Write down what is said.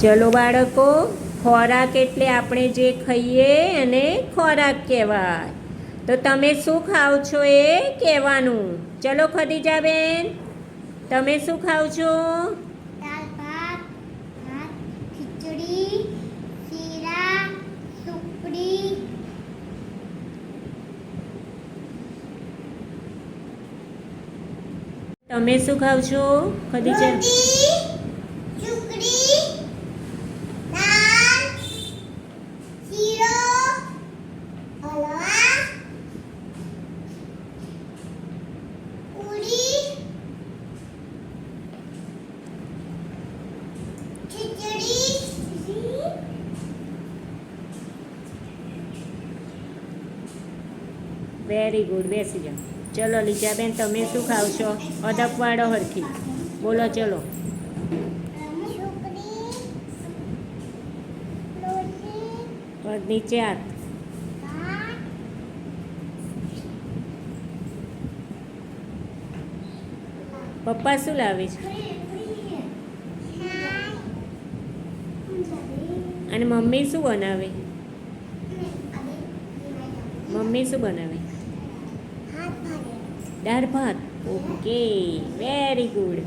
ચલો બાળકો ખોરાક એટલે આપણે જે ખાઈએ એને ખોરાક કહેવાય. તો તમે શું ખાઓ છો એ કહેવાનું. ચલો ખદીજાબેન તમે શું ખાવ છો? તમે શું ખાવ છો? ખદીજા વેરી ગુડ બેસી જાઓ. ચલો, લીજાબેન, તમે શું ખાવ છો અદપ વાળો હરખી. બોલો, ચલો. પગ નીચે હાથ. પપ્પા શું લાવે છે? અને મમ્મી શું બનાવે? મમ્મી શું બનાવે? દાળ ભાત. Okay very good